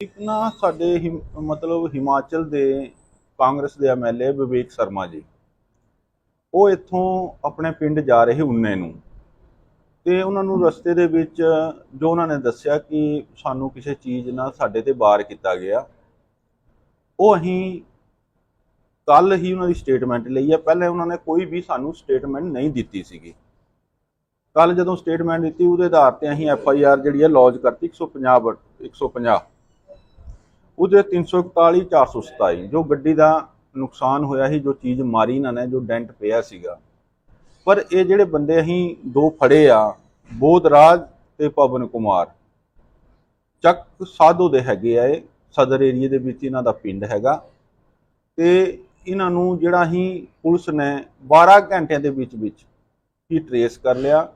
ਇੱਕ ਨਾ ਸਾਡੇ ਹਿਮ- ਮਤਲਬ ਹਿਮਾਚਲ ਦੇ ਕਾਂਗਰਸ ਦੇ ਐਮਐਲਏ ਵਿਵੇਕ ਸ਼ਰਮਾ ਜੀ। ਉਹ ਇੱਥੋਂ ਆਪਣੇ ਪਿੰਡ ਜਾ ਰਹੇ ਉन्ने ਨੂੰ। ਤੇ ਉਹਨਾਂ ਨੂੰ ਰਸਤੇ ਦੇ ਵਿੱਚ ਜੋ ਉਹਨਾਂ ਨੇ ਦੱਸਿਆ ਕਿ ਸਾਨੂੰ ਕਿਸੇ ਚੀਜ਼ ਨਾਲ ਸਾਡੇ ਤੇ ਵਾਰ ਕੀਤਾ ਗਿਆ, ਉਹ ਅਸੀਂ ਕੱਲ ਹੀ ਉਹਨਾਂ ਦੀ ਸਟੇਟਮੈਂਟ ਲਈ ਹੈ ਪਹਿਲੇ ਉਹਨਾਂ ਨੇ ਕੋਈ ਵੀ ਸਾਨੂੰ ਸਟੇਟਮੈਂਟ ਨਹੀਂ ਦਿੱਤੀ ਸੀਗੀ। ਕੱਲ ਜਦੋਂ ਸਟੇਟਮੈਂਟ ਦਿੱਤੀ, ਉਹਦੇ ਆਧਾਰ ਤੇ ਅਸੀਂ ਐਫ ਆਈ ਆਰ ਜਿਹੜੀ ਹੈ ਲੌਜ ਕਰਤੀ 150 ਬਟ 150 ਉਹਦੇ 341 427 ਜੋ ਗੱਡੀ ਦਾ ਨੁਕਸਾਨ ਹੋਇਆ ਸੀ, ਜੋ ਚੀਜ਼ ਮਾਰੀ ਇਹਨਾਂ ਨੇ, ਜੋ ਡੈਂਟ ਪਿਆ ਸੀਗਾ। ਪਰ ਇਹ ਜਿਹੜੇ ਬੰਦੇ ਅਸੀਂ ਦੋ ਫੜੇ ਆ ਬੋਧਰਾਜ ਤੇ ਪਵਨ ਕੁਮਾਰ, ਚੱਕ ਸਾਧੋ ਦੇ ਹੈਗੇ ਆ ਇਹ, ਸਦਰ ਏਰੀਏ ਦੇ ਵਿੱਚ ਇਹਨਾਂ ਦਾ ਪਿੰਡ ਹੈਗਾ। ਤੇ ਇਹਨਾਂ ਨੂੰ ਜਿਹੜਾ ਅਸੀਂ ਪੁਲਿਸ ਨੇ 12 ਘੰਟਿਆਂ ਦੇ ਵਿੱਚ ਵਿੱਚ ਹੀ ਟਰੇਸ ਕਰ ਲਿਆ।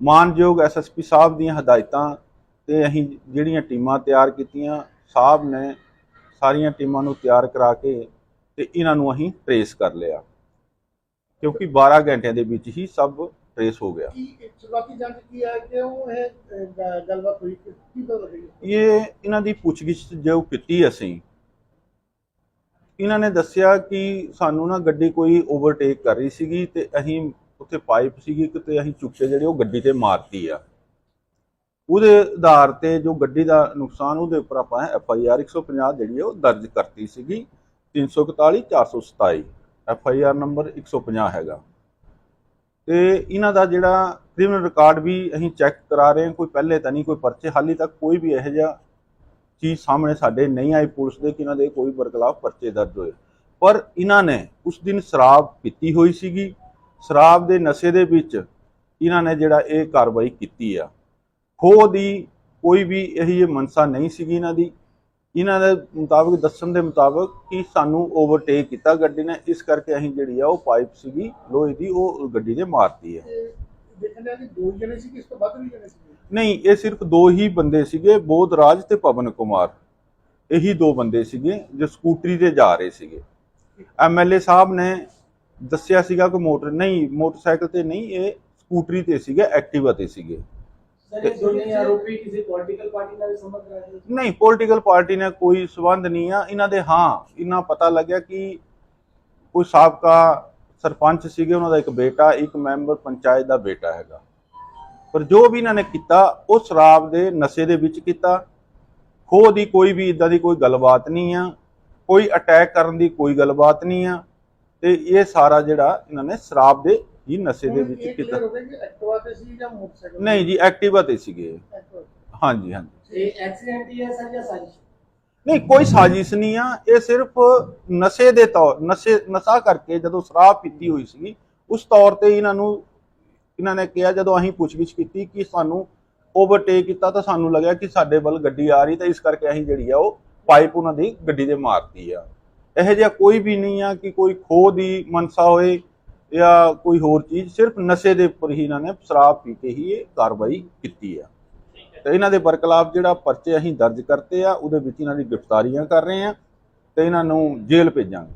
ਮਾਨਯੋਗ ਐਸਐਸਪੀ ਸਾਹਿਬ ਦੀਆਂ ਹਦਾਇਤਾਂ ਤੇ ਅਸੀਂ ਜਿਹੜੀਆਂ ਟੀਮਾਂ ਤਿਆਰ ਕੀਤੀਆਂ, ਸਾਹਿਬ ਨੇ ਸਾਰੀਆਂ ਟੀਮਾਂ ਨੂੰ ਤਿਆਰ ਕਰਾ ਕੇ ਤੇ ਇਹਨਾਂ ਨੂੰ ਅਸੀਂ ਟਰੇਸ ਕਰ ਲਿਆ। ਕਿਉਂਕਿ 12 ਘੰਟਿਆਂ ਦੇ ਵਿੱਚ ਹੀ ਸਭ ਟਰੇਸ ਹੋ ਗਿਆ। ਕੀ ਸ਼ੁਰੂਆਤੀ ਜਾਂਚ ਕੀ ਹੈ ਕਿ ਉਹ ਇਹ ਗੱਲਬਾਤ ਹੋਈ ਕਿ ਇਹਨਾਂ ਦੀ ਪੁੱਛਗਿੱਛ ਜੋ ਕੀਤੀ ਅਸੀਂ ਇਹਨਾਂ ਨੇ ਦੱਸਿਆ ਕਿ ਸਾਨੂੰ ਨਾ ਗੱਡੀ ਕੋਈ ਓਵਰਟੇਕ ਕਰ ਰਹੀ ਸੀਗੀ ਤੇ ਅਸੀਂ ਉੱਥੇ ਪਾਈਪ ਸੀਗੀ ਕਿਤੇ ਅਸੀਂ ਚੁੱਕ ਜਿਹੜੇ ਉਹ ਗੱਡੀ ਤੇ ਮਾਰਤੀ ਆ। ਉਹਦੇ ਆਧਾਰ ਤੇ ਜੋ ਗੱਡੀ ਦਾ ਨੁਕਸਾਨ, ਉਹਦੇ ਉੱਪਰ ਆਪਾਂ ਐਫ ਆਈ ਆਰ 150 ਜਿਹੜੀ ਹੈ ਉਹ ਦਰਜ ਕਰਤੀ ਸੀਗੀ 341 427 ਐਫ ਆਈ ਆਰ ਨੰਬਰ 150 ਹੈਗਾ। ਤੇ ਇਹਨਾਂ ਦਾ ਜਿਹੜਾ ਕ੍ਰਿਮੀਨਲ ਰਿਕਾਰਡ ਵੀ ਅਸੀਂ ਚੈੱਕ ਕਰਾ ਰਹੇ ਹਾਂ, ਕੋਈ ਪਹਿਲੇ ਤਾਂ ਨਹੀਂ, ਕੋਈ ਪਰਚੇ, ਹਾਲੀ ਤੱਕ ਕੋਈ ਵੀ ਇਹੋ ਜਿਹਾ ਚੀਜ਼ ਸਾਹਮਣੇ ਸਾਡੇ ਨਹੀਂ ਆਈ ਪੁਲਿਸ ਦੇ ਕਿ ਇਹਨਾਂ ਦੇ ਕੋਈ ਬਰਖਲਾਫ ਪਰਚੇ ਦਰਜ ਹੋਏ। ਪਰ ਇਹਨਾਂ ਨੇ ਉਸ ਦਿਨ ਸ਼ਰਾਬ ਪੀਤੀ ਹੋਈ ਸੀਗੀ। ਸ਼ਰਾਬ ਦੇ ਨਸ਼ੇ ਦੇ ਵਿੱਚ ਇਹਨਾਂ ਨੇ ਜਿਹੜਾ ਇਹ ਕਾਰਵਾਈ ਕੀਤੀ ਆ। ਖੋਹ ਦੀ ਕੋਈ ਵੀ ਇਹੀ ਮਨਸਾ ਨਹੀਂ ਸੀਗੀ ਇਹਨਾਂ ਦੀ। ਇਹਨਾਂ ਦੇ ਮੁਤਾਬਕ ਦੱਸਣ ਦੇ ਮੁਤਾਬਕ ਕਿ ਸਾਨੂੰ ਓਵਰਟੇਕ ਕੀਤਾ ਗੱਡੀ ਨੇ। ਇਸ ਕਰਕੇ ਅਸੀਂ ਜਿਹੜੀ ਆ ਉਹ ਪਾਈਪ ਸੀਗੀ ਲੋਹੇ ਦੀ ਉਹ ਗੱਡੀ ਦੇ ਮਾਰਤੀ ਹੈ ਨਹੀਂ ਇਹ ਸਿਰਫ ਦੋ ਹੀ ਬੰਦੇ ਸੀਗੇ ਬੋਧਰਾਜ ਤੇ ਪਵਨ ਕੁਮਾਰ। ਇਹੀ ਦੋ ਬੰਦੇ ਸੀਗੇ ਜੋ ਸਕੂਟਰੀ ਤੇ ਜਾ ਰਹੇ ਸੀਗੇ। ਐਮਐਲਏ ਸਾਹਿਬ ਨੇ ਦੱਸਿਆ ਸੀਗਾ ਕਿ ਮੋਟਰ ਨਹੀਂ ਮੋਟਰਸਾਈਕਲ ਤੇ ਨਹੀਂ ਇਹ ਸਕੂਟਰੀ ਤੇ ਸੀਗੇ ਐਕਟਿਵਾ ਤੇ ਸੀਗੇ। ਨਹੀਂ ਪੋਲੀਟੀਕਲ ਪਾਰਟੀ ਨਾਲ ਕੋਈ ਸਬੰਧ ਨਹੀਂ ਆ। ਇਹਨਾਂ ਦੇ ਹਾਂ, ਇਹਨਾਂ ਪਤਾ ਲੱਗਿਆ ਕਿ ਕੋਈ ਸਾਬਕਾ ਸਰਪੰਚ ਸੀਗੇ, ਉਹਨਾਂ ਦਾ ਇੱਕ ਬੇਟਾ, ਇੱਕ ਮੈਂਬਰ ਪੰਚਾਇਤ ਦਾ ਬੇਟਾ ਹੈਗਾ। ਪਰ ਜੋ ਵੀ ਇਹਨਾਂ ਨੇ ਕੀਤਾ, ਉਹ ਸ਼ਰਾਬ ਦੇ ਨਸ਼ੇ ਦੇ ਵਿੱਚ ਕੀਤਾ। ਖੋਹ ਦੀ ਕੋਈ ਵੀ ਇਦਾਂ ਦੀ ਕੋਈ ਗੱਲਬਾਤ ਨਹੀਂ ਆ। ਕੋਈ ਅਟੈਕ ਕਰਨ ਦੀ ਕੋਈ ਗੱਲਬਾਤ ਨਹੀਂ ਆ। ਤੇ ਇਹ ਸਾਰਾ ਜਿਹੜਾ ਇਹਨਾਂ ਨੇ ਸ਼ਰਾਬ ਦੇ ਹੀ ਨਸ਼ੇ ਦੇ ਵਿੱਚ ਕੀਤਾ ਹੋ ਗਿਆ ਕਿ ਐਕਟਿਵਾ ਤੇ ਸੀ ਜਾਂ ਮੋਟਰਸਾਈਕਲ? ਨਹੀਂ ਜੀ ਐਕਟਿਵਾ ਤੇ ਸੀਗੇ। ਹਾਂਜੀ ਹਾਂਜੀ। ਇਹ ਐਕਸੀਡੈਂਟ ਹੀ ਹੈ ਸਰ ਜਾਂ ਸਾਜ਼ਿਸ਼? ਨਹੀਂ ਕੋਈ ਸਾਜ਼ਿਸ਼ ਨਹੀਂ ਆ। ਇਹ ਸਿਰਫ ਨਸ਼ੇ ਦੇ ਤੌਰ ਨਸ਼ੇ ਨਸ਼ਾ ਕਰਕੇ ਜਦੋਂ ਸ਼ਰਾਬ ਪੀਤੀ ਹੋਈ ਸੀ ਉਸ ਤੌਰ ਤੇ ਇਹਨਾਂ ਨੂੰ ਇਹਨਾਂ ਨੇ ਕਿਹਾ ਜਦੋਂ ਅਸੀਂ ਪੁੱਛਗਿੱਛ ਕੀਤੀ ਕਿ ਸਾਨੂੰ ਓਵਰਟੇਕ ਕੀਤਾ ਤਾਂ ਸਾਨੂੰ ਲੱਗਿਆ ਕਿ ਸਾਡੇ ਵੱਲ ਗੱਡੀ ਆ ਰਹੀ ਤਾਂ ਇਸ ਕਰਕੇ ਅਸੀਂ ਜਿਹੜੀ ਆ ਉਹ ਪਾਈਪ ਉਹਨਾਂ ਦੀ ਗੱਡੀ ਦੇ ਮਾਰਤੀ ਆ। ਇਹੋ ਜਿਹਾ ਕੋਈ ਵੀ ਨਹੀਂ ਆ ਕਿ ਕੋਈ ਖੋਹ ਦੀ ਮਨਸਾ ਹੋਏ ਜਾਂ ਕੋਈ ਹੋਰ ਚੀਜ਼, ਸਿਰਫ ਨਸ਼ੇ ਦੇ ਉੱਪਰ ਹੀ ਇਹਨਾਂ ਨੇ ਸ਼ਰਾਬ ਪੀ ਕੇ ਹੀ ਇਹ ਕਾਰਵਾਈ ਕੀਤੀ ਆ। ਤੇ ਇਹਨਾਂ ਦੇ ਬਰਖਲਾਫ ਜਿਹੜਾ ਪਰਚੇ ਅਸੀਂ ਦਰਜ ਕਰਤੇ ਆ, ਉਹਦੇ ਵਿੱਚ ਇਹਨਾਂ ਦੀ ਗ੍ਰਿਫਤਾਰੀਆਂ ਕਰ ਰਹੇ ਆ ਤੇ ਇਹਨਾਂ ਨੂੰ ਜੇਲ੍ਹ ਭੇਜਾਂਗੇ।